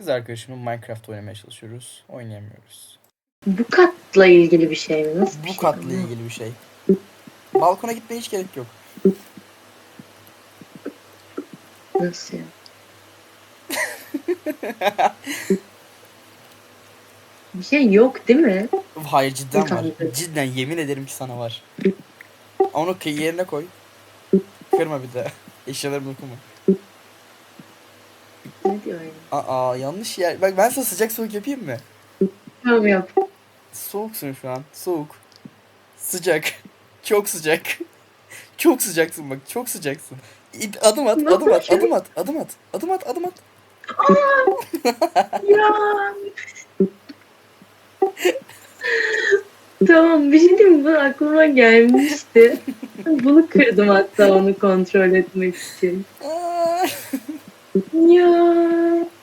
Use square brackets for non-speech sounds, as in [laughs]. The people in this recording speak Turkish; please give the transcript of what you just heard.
Kız arkadaşımla Minecraft oynamaya çalışıyoruz. Oynayamıyoruz. Bu katla ilgili bir şey mi? Nasıl bir Bu şey katla ilgili bir şey. Balkona gitmeye hiç gerek yok. Nasıl ya? [laughs] bir şey yok değil mi? Hayır cidden var. Cidden yemin ederim ki sana var. Onu kı- yerine koy. Kırma bir de. [laughs] Eşyalarımı okuma. Ne diyor yani? Aa yanlış yer. Bak ben sana sıcak soğuk yapayım mı? Tamam yap. Soğuksun şu an. Soğuk. Sıcak. Çok sıcak. Çok sıcaksın bak. Çok sıcaksın. İ- Adım at, Ne adım at, yapıyorsun? adım at, adım at, adım at, adım at. Ya. tamam bir şey diyeyim mi? Bu aklıma gelmişti. Bunu kırdım hatta onu kontrol etmek için. Aa. Ya.